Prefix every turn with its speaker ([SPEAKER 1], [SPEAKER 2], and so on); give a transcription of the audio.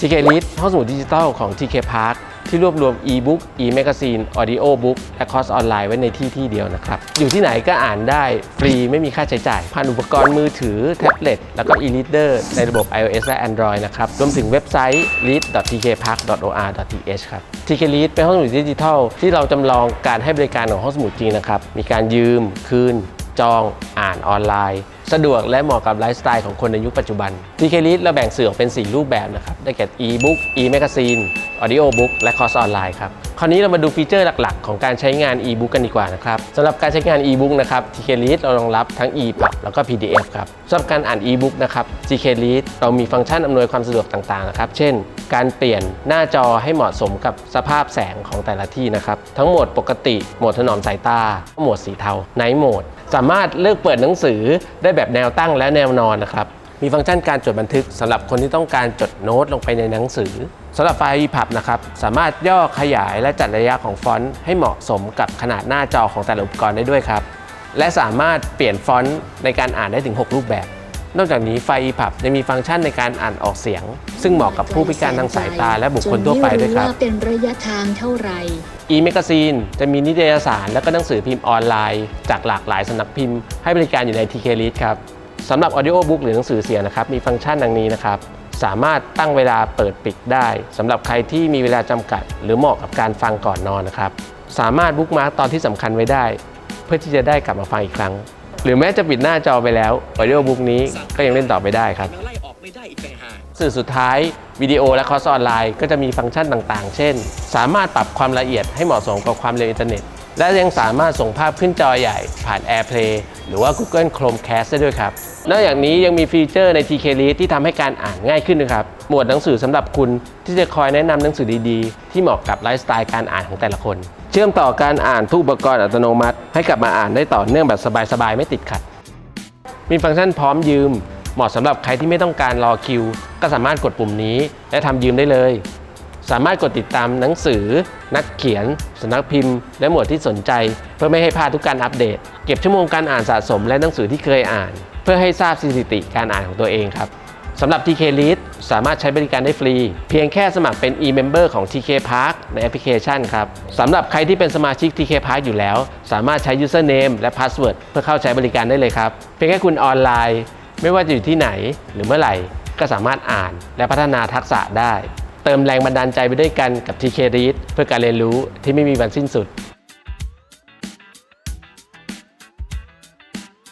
[SPEAKER 1] TK Read ห้องสมุดดิจิทัลของ TK Park ที่รวบรวม e-book e-magazine audio book และคอร์สออนไลน์ไว้ในที่ที่เดียวนะครับ อยู่ที่ไหนก็อ่านได้ฟรีไม่มีค่าใช้จ่าย ผ่านอุปกรณ์มือถือ แท็บเล็ต แล้วก็ e-reader ในระบบ iOS และ Android นะครับ รวมถึงเว็บไซต์ read.tkpark.or.th ครับ TK Read เป็นห้องสมุดดิจิทัล ที่เราจำลองการให้บริการของห้องสมุดจริงนะครับ มีการยืม คืน จอง อ่านออนไลน์ สะดวกและเหมาะกับไลฟ์สไตล์ของคนในยุคปัจจุบัน TK Read เราแบ่งสื่อออกเป็น 4 รูปแบบนะครับ ได้แก่ e-book e-magazine audio book และคอร์สออนไลน์ครับ คราวนี้เรามาดูฟีเจอร์หลักๆ ของการใช้งาน e-book กันดีกว่านะครับสำหรับการใช้งาน e-book นะครับ TK Read เรารองรับทั้ง e-pub แล้วก็ PDF ครับสำหรับการอ่าน e-book นะครับ TK Read เรามีฟังก์ชันอำนวยความสะดวกต่างๆนะครับ เช่น การเปลี่ยนหน้าจอให้เหมาะสมกับสภาพแสงของแต่ละที่นะครับ ทั้งโหมดปกติ โหมดถนอมสายตา โหมดสีเทา Night Mode สามารถเลือกเปิดหนังสือได้แบบแนวตั้งและแนวนอนนะครับ มีฟังก์ชันการจดบันทึกสำหรับคนที่ต้องการจดโน้ตลงไปในหนังสือสำหรับไฟล์ EPUB นะครับ สามารถย่อขยายและจัดระยะของฟอนต์ให้เหมาะสมกับขนาดหน้าจอของแต่ละอุปกรณ์ได้ด้วยครับ และสามารถเปลี่ยนฟอนต์ในการอ่านได้ถึง 6 รูปแบบ นอกจากนี้ไฟล์ EPUB ยังมีฟังก์ชันในการอ่านออกเสียง ซึ่งเหมาะกับผู้พิการทางสายตาและบุคคลทั่วไปด้วยครับ
[SPEAKER 2] จนไม่ว่าเป็นระยะทางเท่าไหร่
[SPEAKER 1] e-magazine จะมีนิตยสารและก็หนังสือพิมพ์ออนไลน์ จากหลากหลายสำนักพิมพ์ให้บริการอยู่ใน TK Read ครับสำหรับ audio book หรือหนังสือเสียงนะครับมีฟังก์ชันดังนี้นะครับสามารถตั้งเวลาเปิดปิดได้สำหรับใครที่มีเวลาจำกัด หรือเหมาะกับการฟังก่อนนอนนะครับสามารถบุ๊กมาร์กตอนที่สำคัญไว้ได้ เพื่อที่จะได้กลับมาฟังอีกครั้ง หรือแม้จะปิดหน้าจอไปแล้ว audio book นี้ก็ยังเล่นต่อไปได้ครับ
[SPEAKER 3] แล้วไล่ออกไม่ได้อีกต่างหาก
[SPEAKER 1] สื่อสุดท้ายวิดีโอและคอร์สออนไลน์ก็จะมีฟังก์ชันต่างๆ เช่น สามารถปรับความละเอียดให้เหมาะสมกับความเร็วอินเทอร์เน็ต และยังสามารถส่งภาพขึ้นจอใหญ่ผ่าน AirPlay หรือว่า Google Chromecast ได้ด้วยครับ นอกจากนี้ยังมีฟีเจอร์ใน TK Read ที่ทำให้การอ่านง่ายขึ้นนะครับ หมวดหนังสือสำหรับคุณที่จะคอยแนะนำหนังสือดีๆ ที่เหมาะกับไลฟ์สไตล์การอ่านของแต่ละคน ชื่อมต่อการอ่านทุกอุปกรณ์อัตโนมัติ ให้กลับมาอ่านได้ต่อเนื่องแบบสบายๆ ไม่ติดขัด มีฟังก์ชันพร้อมยืม เหมาะสำหรับใครที่ไม่ต้องการรอคิว ก็สามารถกดปุ่มนี้ และทำยืมได้เลย สามารถกดติดตามหนังสือ นักเขียนสำนักพิมพ์ และหมวดที่สนใจ เพื่อไม่ให้พลาดทุกการอัปเดต เก็บชั่วโมงการอ่านสะสม และหนังสือที่เคยอ่าน เพื่อให้ทราบสถิติการอ่านของตัวเองครับ สำหรับ TK Read สามารถใช้บริการได้ฟรี เพียงแค่สมัครเป็น e-member ของ TK Park ในแอปพลิเคชันครับสำหรับใครที่เป็นสมาชิก TK Park อยู่แล้ว สามารถใช้ username และ password เพื่อเข้าใช้บริการได้เลยครับ เพียงแค่คุณออนไลน์ ไม่ว่าจะอยู่ที่ไหนหรือเมื่อไหร่ ก็สามารถอ่านและพัฒนาทักษะได้ เติมแรงบันดาลใจไปด้วยกันกับ TK Read เพื่อการเรียนรู้ที่ไม่มีวันสิ้นสุด